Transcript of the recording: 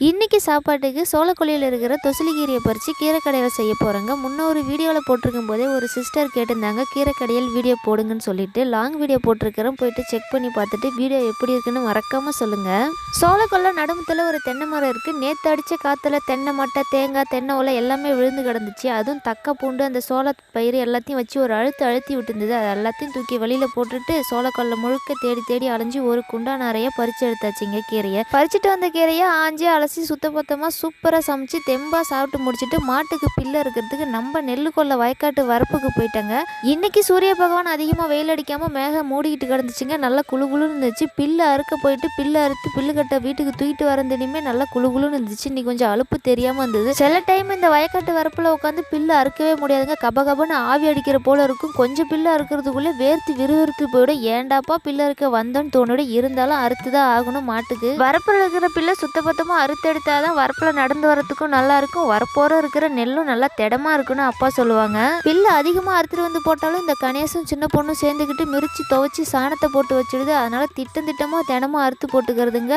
இன்றைக்கி சாப்பாட்டுக்கு சோளக்கொல்லியில் இருக்கிற தொசிலிக்கீரையை பறித்து கீரைக்கடையில் செய்ய போகிறேங்க முன்ன ஒரு வீடியோவில் போட்டிருக்கும் போதே ஒரு சிஸ்டர் கேட்டிருந்தாங்க கீரைக்கடையில் வீடியோ போடுங்கன்னு சொல்லிட்டு. லாங் வீடியோ போட்டிருக்கிறேன் போயிட்டு செக் பண்ணி பார்த்துட்டு வீடியோ எப்படி இருக்குன்னு மறக்காமல் சொல்லுங்கள் சோளக்கொல்ல நடுமத்தில் ஒரு தென்னை மரம் இருக்குது நேற்று அடித்த காற்றுல தென்னை மட்டை தேங்காய் தென்னை ஓலை எல்லாமே விழுந்து கிடந்துச்சு. அதுவும் தக்க பூண்டு அந்த சோள பயிர் எல்லாத்தையும் வச்சு ஒரு அழுத்து அழுத்தி விட்டுருந்தது. அது எல்லாத்தையும் தூக்கி வெளியில் போட்டுட்டு சோளக்கொல்லை முழுக்க தேடி தேடி அலைஞ்சு ஒரு குண்டா நிறைய பறிச்சு எடுத்தாச்சுங்க கீரையை. பறிச்சுட்டு வந்த கீரையை ஆஞ்சி அலசி சுத்தபத்தமாக சூப்பராக சமைச்சு தெம்பாக சாப்பிட்டு முடிச்சுட்டு மாட்டுக்கு பில்லு இருக்கிறதுக்கு நம்ம நெல்லுக்கொல்ல வயக்காட்டு வரப்புக்கு போயிட்டாங்க. இன்னைக்கு சூரிய பகவான் அதிகமாக வெயில் அடிக்காமல் மேகம் மூடிக்கிட்டு கிடந்துச்சுங்க. நல்லா குழு குழுன்னு இருந்துச்சு. பில்லு அறுக்க போயிட்டு பில்லு அறுத்து பில்லு கட்ட வீட்டுக்கு தூக்கிட்டு வரந்தனையுமே நல்லா குளு குளுன்னு இருந்துச்சு. இன்னைக்கு கொஞ்சம் அலுப்பு தெரியாமல் இருந்தது சில டைம் இந்த வயக்காட்டு வரப்பில் உட்காந்து பில்லு அறுக்கவே முடியாதுங்க. கப கபன்னு ஆவி அடிக்கிற போல இருக்கும். கொஞ்சம் பில்லு அறுக்கிறதுக்குள்ளே வேர்த்து விறுவிறுத்து போயிடும். ஏண்டாப்பா பில்லு அறுக்க வந்தோன்னு தோணுடைய இருந்தாலும் அறுத்து தான் ஆகணும் மாட்டுக்கு. வரப்பில் இருக்கிற பில்லை சுத்தபத்தமாக அறுத்தெடுத்தால் தான் வரப்பில் நடந்து வரத்துக்கும் நல்லா இருக்கும் வரப்போற இருக்கிற நெல்லும் நல்லா திடமாக இருக்குன்னு அப்பா சொல்லுவாங்க. பில்லு அதிகமாக அறுத்துட்டு வந்து போட்டாலும் இந்த கணேசும் சின்ன பொண்ணும் சேர்ந்துக்கிட்டு மிரிச்சு துவைச்சி சாணத்தை போட்டு வச்சிடுது. அதனால் திட்டம் திட்டமாக தினமும் அறுத்து போட்டுக்கிறதுங்க.